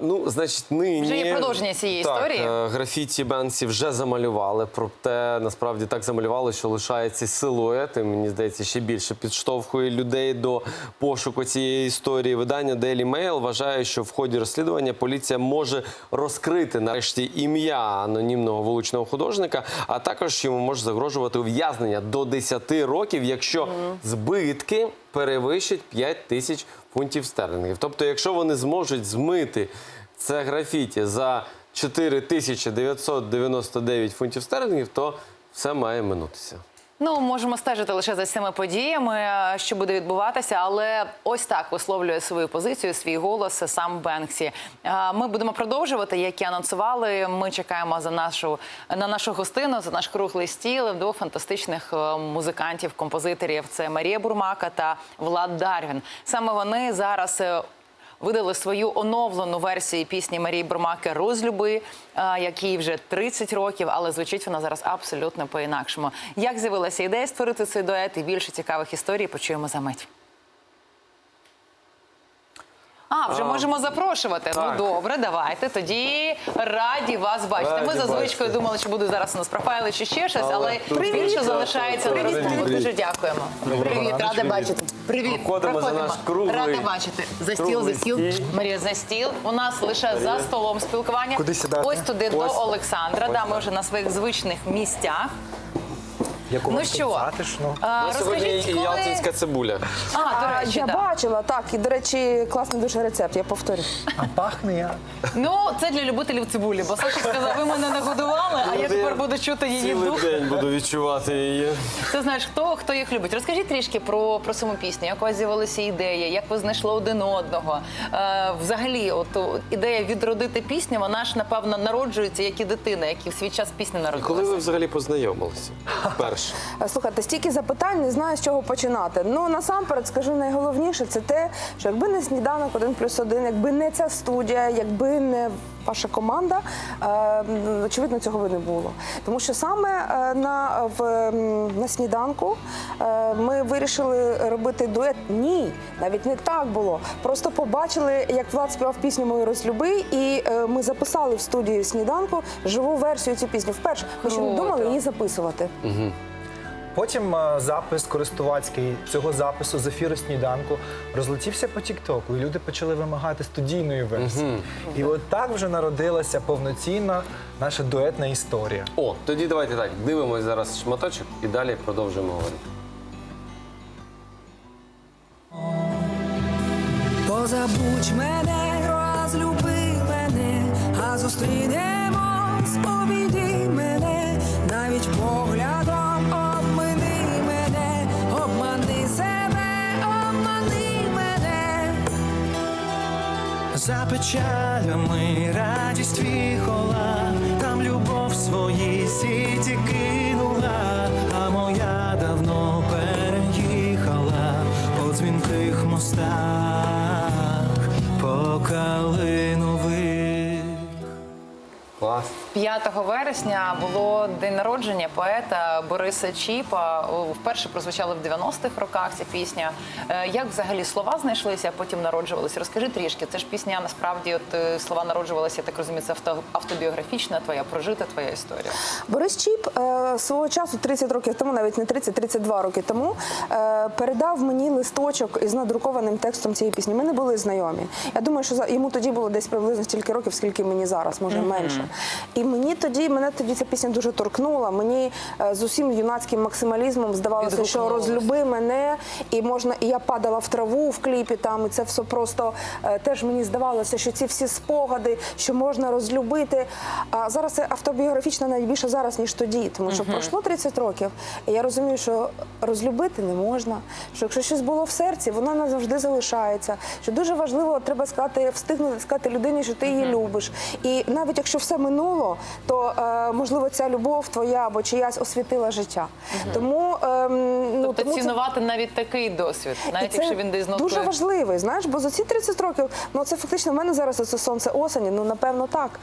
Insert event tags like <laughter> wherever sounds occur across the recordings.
ну, значить, нині... Вже є продовження цієї так, історії? е, графіті Бенсі вже замалювали, проте насправді так замалювали, що лишається силует. І, мені здається, ще більше підштовхує людей до пошуку цієї історії. Видання Daily Mail вважає, що в ході розслідування поліція може розкрити нарешті ім'я анонімного вуличного художника, а також йому може загрожувати ув'язнення до 10 років, якщо збитки перевищать 5 тисяч фунтів стерлінгів. Тобто, якщо вони зможуть змити це графіті за 4999 фунтів стерлінгів, то все має минутися. Ну, можемо стежити лише за цими подіями, е, що буде відбуватися, але ось так висловлює свою позицію, свій голос сам Бенксі. Е, Ми будемо продовжувати, як і анонсували. Ми чекаємо за нашу на нашу гостину, за наш круглий стіл двох фантастичних е, музикантів, композиторів. Це Марія Бурмака та Влад Дарвін. Саме вони зараз. Видали свою оновлену версію пісні Марії Бурмаки Розлюби, е, якій вже 30 років, але звучить вона зараз абсолютно по-інакшому. Як з'явилася ідея створити цей дует і більше цікавих історій почуємо за мить. А, вже А, можемо запрошувати. так. Ну добре, давайте. Тоді раді вас бачити. Раді Ми за звичкою бачити. думали, що буде зараз у нас профайли чи ще щось, Але але, більше залишається Привіт, привіт. Дуже дякуємо. Привіт, рада бачити. Привіт, Проходимо за наш круглий- Рада бачити. За стіл, за круглий стіл. стіл. Марія, за стіл. У нас лише за столом спілкування. Куди сідати? Ось туди до Ось. Олександра. Да, ми вже на своїх звичних місцях. Як у Ну що? затишно. А, На сьогодні і коли... ялтинська цибуля. А, до А, речі, я да. бачила, так. І, до речі, класний дуже рецепт, я повторю. А пахне я. Ну, це для любителів цибулі, бо Саша сказав, ви мене нагодували, а я тепер буду чути її Цілий дух. день буду відчувати її. Ти знаєш, хто хто їх любить. Розкажіть трішки про, про саму пісню, як у вас з'явилася ідея, як ви знайшли один одного. Е, взагалі, от о, ідея відродити пісню, вона ж напевно народжується, як і дитина, як і в свій час пісня Коли ви взагалі познайомилися? Вперше. Е, Слухайте, стільки запитань, не знаю, з чого починати. Ну, насамперед, скажу найголовніше, це те, що якби не сніданок один плюс один, якби не ця студія, якби не ваша команда, е, очевидно, цього би не було. Тому що саме е, на, в, на сніданку ми вирішили робити дует. Ні, навіть не так було. Просто побачили, як Влад співав пісню Мою розлюби, і ми записали в студії сніданку живу версію цієї пісні. Вперше ми ще не думали її записувати. Потім е, запис користувацький цього запису з ефіру сніданку розлетівся по Тіктоку, і люди почали вимагати студійної версії. І от так вже народилася повноцінна наша дуетна історія. О, тоді давайте так. Дивимось зараз шматочок і далі продовжуємо говорити. Позабудь мене, розлюби мене, а зустрінемось, обійди мене, навіть поглядом За печалями радість віхола, там любов свої вересня було день народження поета Бориса Чіпа. Вперше прозвучала в 90-х роках ця пісня. Е, Як взагалі слова знайшлися, а потім народжувалися? Розкажи трішки. Це ж пісня насправді, от е, слова народжувалися, я так розумію, це автобіографічна твоя прожита твоя історія. Борис Чіп е, свого часу, 30 років тому, навіть не 30, 32 роки тому, передав мені листочок із надрукованим текстом цієї пісні. Ми не були знайомі. Я думаю, що йому тоді було десь приблизно стільки років, скільки мені зараз, може менше. І мені тоді мене тоді ця пісня дуже торкнула. Мені е, з усім юнацьким максималізмом здавалося, що розлюби мене, і можна, і я падала в траву в кліпі там, і це все просто е, теж мені здавалося, що ці всі спогади, що можна розлюбити. А зараз це автобіографічно навіть більше зараз, ніж тоді, тому що пройшло 30 років, і я розумію, що розлюбити не можна. Що якщо щось було в серці, воно назавжди залишається. Що дуже важливо, треба сказати, встигнути сказати людині, що ти її любиш. І навіть якщо все минуло, то е, можливо ця любов твоя або чиясь освітила життя. Тому ем, ну Тобто тому це- цінувати навіть такий досвід, навіть і якщо він десь дуже важливий, знаєш, бо за ці 30 років, ну це фактично в мене зараз це сонце осені. Ну напевно так.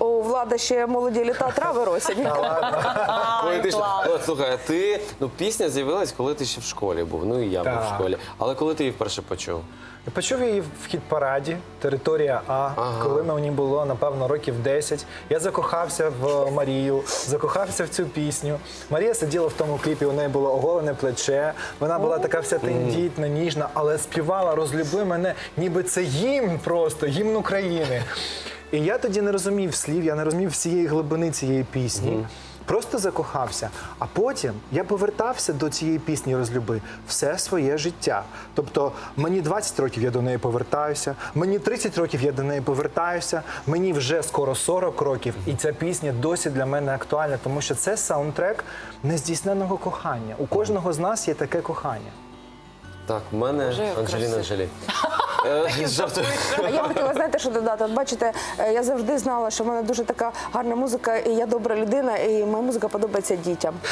У влада ще молоді літа трави росять. <laughs> Слухай, а ти ну пісня з'явилась, коли ти ще в школі був. Ну і я був в школі. Але коли ти її вперше почув? Я почув її в хіт-параді, територія А, коли мені було, напевно, років 10. Я закохався в Марію, закохався в цю пісню. Марія сиділа в тому кліпі, у неї було оголене плече. Вона була така вся тендітна, ніжна, але співала Розлюби мене, ніби це гімн просто, гімн України. І я тоді не розумів слів, я не розумів всієї глибини цієї пісні. Просто закохався. А потім я повертався до цієї пісні Розлюби все своє життя. Тобто мені 20 років я до неї повертаюся, мені 30 років я до неї повертаюся, мені вже скоро 40 років, і ця пісня досі для мене актуальна, тому що це саундтрек нездійсненого кохання. У кожного з нас є таке кохання. Так, в мене Анджеліна красиво. Е, жартую. А я хотіла знаєте, що додати. От бачите, е, я завжди знала, що в мене дуже така гарна музика, і я добра людина, і моя музика подобається дітям. <laughs>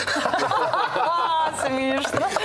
А,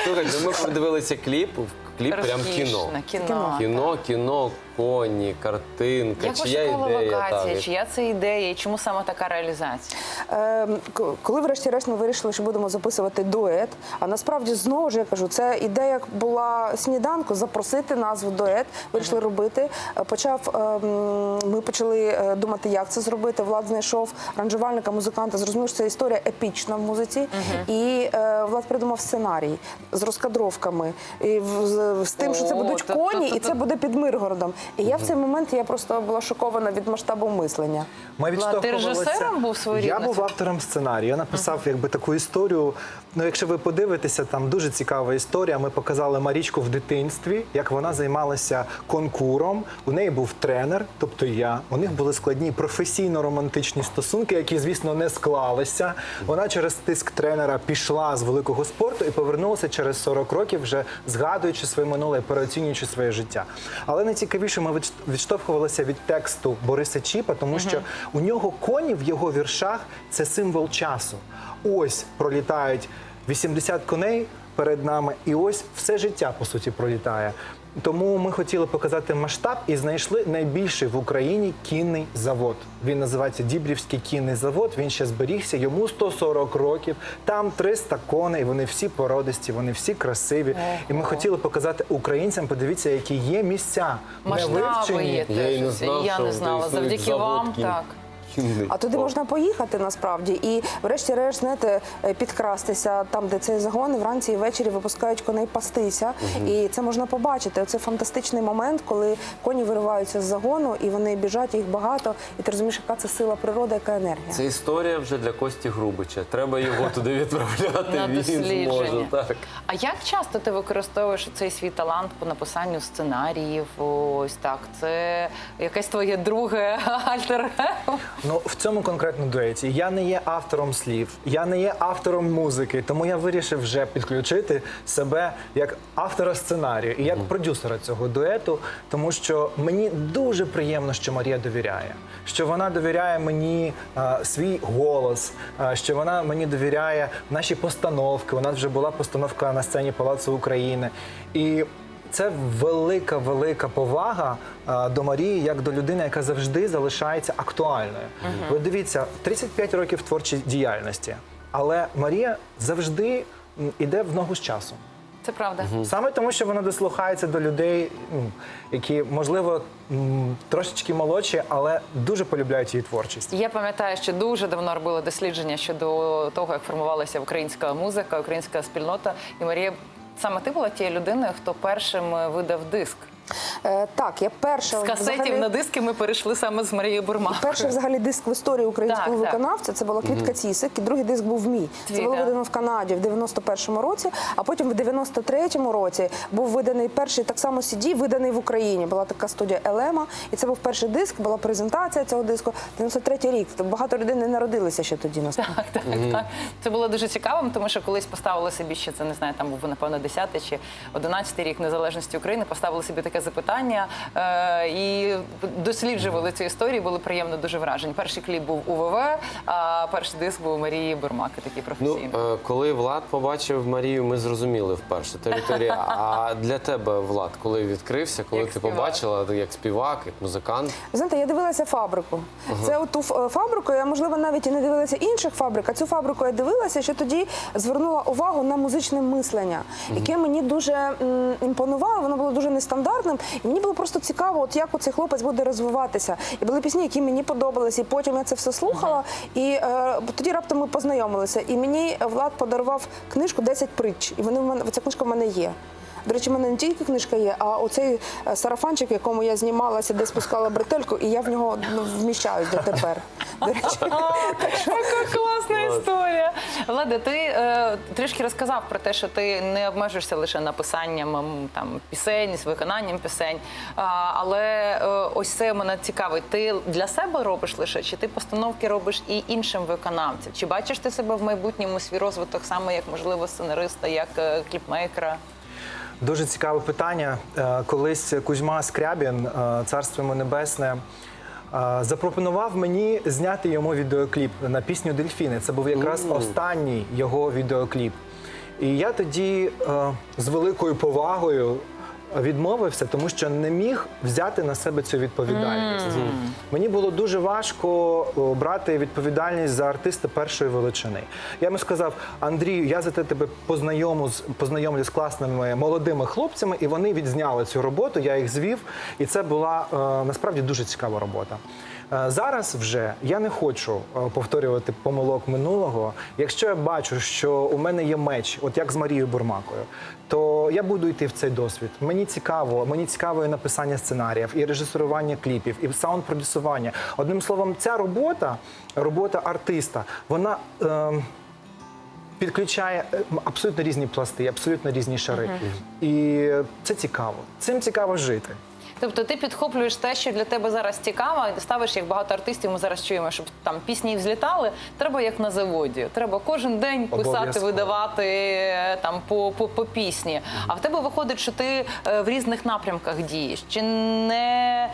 Смішно. Слухайте, ми подивилися кліп, кліп прям кіно. Кіно. Кіно, кіно, коні, картинка, Як чия пошукала ідея. локація, так. чия це ідея, і чому саме така реалізація? Е, к- коли врешті-решт ми вирішили, що будемо записувати дует, а насправді знову ж я кажу, це ідея була сніданку запросити назву дует. Вирішили робити. Е, Почав е, м, ми почали е, думати, як це зробити. Влад знайшов аранжувальника, музиканта. Зрозумів, що це історія епічна в музиці. І е, Влад придумав сценарій з розкадровками, і в- з, з тим, що це О, будуть коні, і це буде під Миргородом. І я в цей момент я просто була шокована від масштабу мислення. Ми Влад, ти режисером був своєрідно? Я був автором сценарію. Я написав якби таку історію. Ну, якщо ви подивитеся, там дуже цікава історія. Ми показали Марічку в дитинстві, як вона займалася конкуром. У неї був тренер, тобто я. У них були складні професійно-романтичні стосунки, які, звісно, не склалися. Вона через тиск тренера пішла з великого спорту і повернулася через 40 років, вже згадуючи своє минуле переоцінюючи своє життя. Але найцікавіше, ми відштовхувалися від тексту Бориса Чіпа, тому що у нього коні в його віршах це символ часу. Ось пролітають 80 коней перед нами, і ось все життя по суті пролітає. Тому ми хотіли показати масштаб і знайшли найбільший в Україні кінний завод. Він називається Дібрівський кінний завод. Він ще зберігся, йому 140 років. Там 300 коней. Вони всі породисті, вони всі красиві. І ми хотіли показати українцям. Подивіться, які є місця не Масштаби вивчені. є Я і не знав, Я не знала. Завдяки завод вам, кін- так. Кінний. А туди можна поїхати насправді і, врешті-решт, знаєте, е, підкрастися там, де цей загон, і вранці і ввечері випускають коней пастися. І це можна побачити. Це фантастичний момент, коли коні вириваються з загону і вони біжать, їх багато, і ти розумієш, яка це сила природи, яка енергія. Це історія вже для Кості Грубича. Треба його туди відправляти. На Він зможе. Так. А як часто ти використовуєш цей свій талант по написанню сценаріїв? Ось так. Це якесь твоє друге <laughs> альтер. Ну в цьому конкретно дуеті я не є автором слів, я не є автором музики, тому я вирішив вже підключити себе як автора сценарію і як продюсера цього дуету, тому що мені дуже приємно, що Марія довіряє, що вона довіряє мені а, свій голос, а, що вона мені довіряє наші постановки. У нас вже була постановка на сцені Палацу України і. Це велика, велика повага а, до Марії як до людини, яка завжди залишається актуальною. Ви дивіться, 35 років творчої діяльності, але Марія завжди м, іде в ногу з часом. Це правда. Саме тому, що вона дослухається до людей, м, які, можливо, м, трошечки молодші, але дуже полюбляють її творчість. Я пам'ятаю, що дуже давно робили дослідження щодо того, як формувалася українська музика, українська спільнота. І Марія, саме ти була тією людиною, хто першим е, видав диск. Е, так, я перша З касетів взагалі- на диски ми перейшли саме з Марією Бурмакою. Перший взагалі диск в історії українського Так, так. виконавця це була квітка Цісик, і другий диск був мій. Твій, Це було видано в Канаді в 91-му році, а потім в 93-му році був виданий перший так само CD, виданий в Україні. Була така студія Елема, і це був перший диск, була презентація цього диску. 93-й рік. Тобто Багато людей не народилися ще тоді. насправді. Так, так, так. Це було дуже цікавим, тому що колись поставили собі ще це не знаю, там був напевно 10-й чи 11-й рік незалежності України. Поставили собі таке запитання е, і досліджували цю історію. Були приємно дуже вражені. Перший кліп був УВВ, а перший диск був у Марії Бурмаки, такий Ну, професійний. е, коли Влад побачив Марію, ми зрозуміли вперше територія. <laughs> А для тебе, Влад, коли відкрився, коли Як ти співак. побачила як співак, як музикант, знаєте, я дивилася фабрику. Це оту фабрику, я можливо навіть і не дивилася інших фабрик. А цю фабрику я дивилася, що тоді звернула увагу на музичне мислення, яке мені дуже м, імпонувало. Воно було дуже нестандартне. Популярним. І мені було просто цікаво, от як цей хлопець буде розвиватися. І були пісні, які мені подобались, і потім я це все слухала. І е, тоді раптом ми познайомилися. І мені Влад подарував книжку «10 притч. І вони в мене ця книжка в мене є. До речі, в мене не тільки книжка є, а оцей е, сарафанчик, в якому я знімалася, де спускала бретельку, і я в нього ну, вміщаюсь дотепер. До речі, <laughs> Яка класна історія. Влади, ти е, трішки розказав про те, що ти не обмежуєшся лише написанням м, там пісень, з виконанням пісень. А, але е, ось це мене цікавить. Ти для себе робиш лише, чи ти постановки робиш і іншим виконавцям? Чи бачиш ти себе в майбутньому свій розвиток саме як можливо сценариста, як е, кліпмейкера? Дуже цікаве питання. Е, Колись Кузьма Скрябін, е, царство йому небесне. Запропонував мені зняти йому відеокліп на пісню Дельфіни. Це був якраз останній його відеокліп. І я тоді е, з великою повагою відмовився, тому що не міг взяти на себе цю відповідальність. Мені було дуже важко брати відповідальність за артиста першої величини. Я йому сказав: Андрію, я за те тебе познайому з познайомлю з класними молодими хлопцями, і вони відзняли цю роботу. Я їх звів, і це була е, насправді дуже цікава робота. Е, Зараз вже я не хочу е, повторювати помилок минулого. Якщо я бачу, що у мене є меч, от як з Марією Бурмакою, то я буду йти в цей досвід. Мені цікаво, мені цікаво і написання сценаріїв, і режисерування кліпів, і саунд-продюсування. Одним словом, ця робота, робота артиста, вона. Е, Підключає е, абсолютно різні пласти, абсолютно різні шари. І це цікаво. Цим цікаво жити. Тобто ти підхоплюєш те, що для тебе зараз цікаво, і ставиш як багато артистів. Ми зараз чуємо, щоб там пісні взлітали. Треба як на заводі. Треба кожен день писати, видавати е, там по, по, по пісні. А в тебе виходить, що ти е, в різних напрямках дієш. Чи не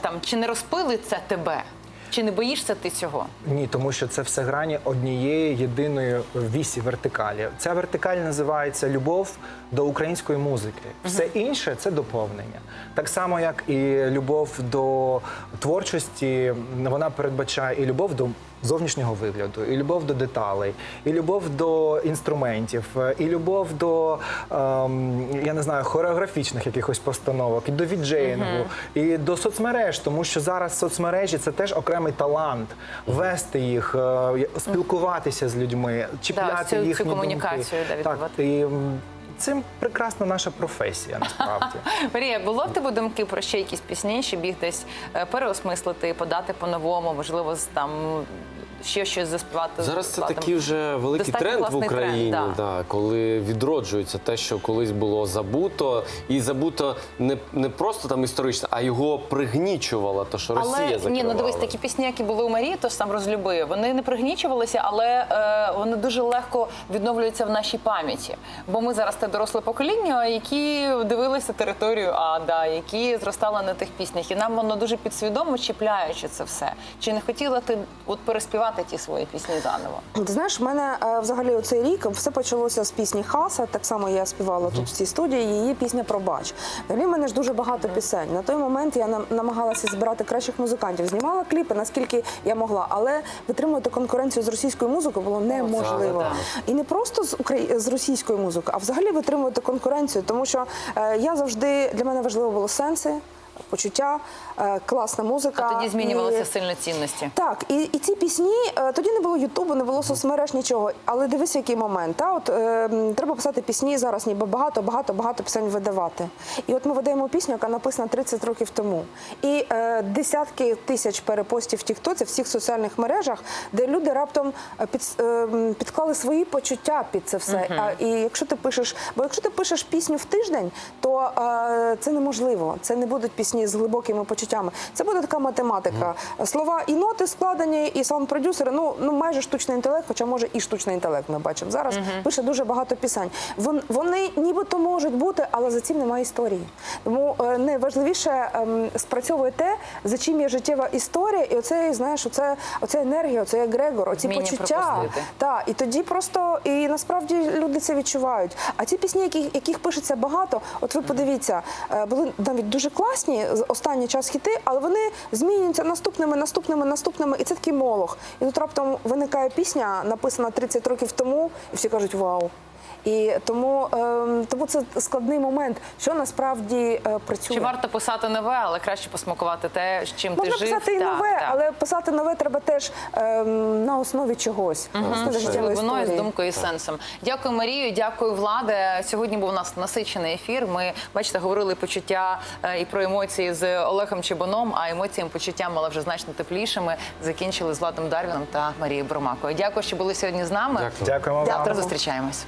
там чи не розпили це тебе? Чи не боїшся ти цього? Ні, тому що це все грані однієї єдиної вісі вертикалі. Ця вертикаль називається любов до української музики. Все інше це доповнення. Так само, як і любов до творчості, вона передбачає і любов до зовнішнього вигляду, і любов до деталей, і любов до інструментів, і любов до ем, я не знаю, хореографічних якихось постановок, і до віджеїнгу, і до соцмереж, тому що зараз соцмережі це теж окремий талант вести їх, е, спілкуватися з людьми, чіпляти цю- цю їхні комунікацію, да, так, відбувати. і м, цим прекрасна наша професія, насправді. <laughs> Марія, було в тебе думки про ще якісь пісні, щоб їх десь е, переосмислити, подати по-новому, можливо, там ще щось заспівати. Зараз це Златим? такий вже великий Достатньо тренд в класний тренд, Україні, да. да, коли відроджується те, що колись було забуто, і забуто не, не просто там історично, а його пригнічувало, то що Росія Але закривала. ні, ну дивись, такі пісні, які були у Марії, то ж сам розлюби. Вони не пригнічувалися, але е, вони дуже легко відновлюються в нашій пам'яті. Бо ми зараз те доросле покоління, які дивилися територію Ада, які зростали на тих піснях, і нам воно дуже підсвідомо чіпляючи це все. Чи не хотіла ти от переспівати ті свої пісні заново? Ти знаєш, в мене е, взагалі оцей рік все почалося з пісні Хаса. Так само я співала тут в цій студії. Її пісня Пробач. Взагалі в мене ж дуже багато пісень. На той момент я нам- намагалася збирати кращих музикантів. Знімала кліпи, наскільки я могла, але витримувати конкуренцію з російською музикою було неможливо. І не просто з Украї... з російською музикою, а взагалі витримувати конкуренцію, тому що е, я завжди для мене важливо було сенси. Почуття, е, класна музика. А тоді змінювалися І- сильно цінності. так, і, і ці пісні е, тоді не було Ютубу, не було соцмереж, нічого. Але дивись, який момент. Та? От, е, треба писати пісні зараз, ніби багато, багато, багато пісень видавати. І от ми видаємо пісню, яка написана 30 років тому. І е, десятки тисяч перепостів в Тіктоці, в всіх соціальних мережах, де люди раптом е, під, е, підклали свої почуття під це все. А, і якщо ти пишеш, бо якщо ти пишеш пісню в тиждень, то е, це неможливо. Це не будуть пісні з глибокими почуттями. Це буде така математика. Слова і ноти складені, і саунд-продюсери, ну, ну майже штучний інтелект, хоча може і штучний інтелект ми бачимо. Зараз пише дуже багато пісень. Вон, вони нібито можуть бути, але за цим немає історії. Тому е, найважливіше ем, спрацьовує те, за чим є життєва історія, і оце, знаєш, оце, оце енергія, оце егрегор, оці Вміння почуття. Так, і тоді просто і насправді люди це відчувають. А ті пісні, яких, яких пишеться багато, от ви подивіться, е, були навіть дуже класні останній час хіти, але вони змінюються наступними, наступними, наступними, і це такий молох. І тут раптом виникає пісня, написана 30 років тому, і всі кажуть вау. І тому, ем, тому це складний момент, що насправді е, працює. Чи варто писати нове, але краще посмакувати те, з чим Можна ти жив? писати і нове, так. але писати нове треба теж ем, на основі чогось, глибиною, з думкою і сенсом. Дякую, Марію. Дякую, Владе. Сьогодні був у нас насичений ефір. Ми бачите, говорили почуття е, і про емоції з Олегом Чебаном, а емоціям почуття мали вже значно теплішими. Закінчили з Владом Дарвіном та Марією Бурмакою. Дякую, що були сьогодні з нами. Дякую. Дякуємо. Завтра зустрічаємось.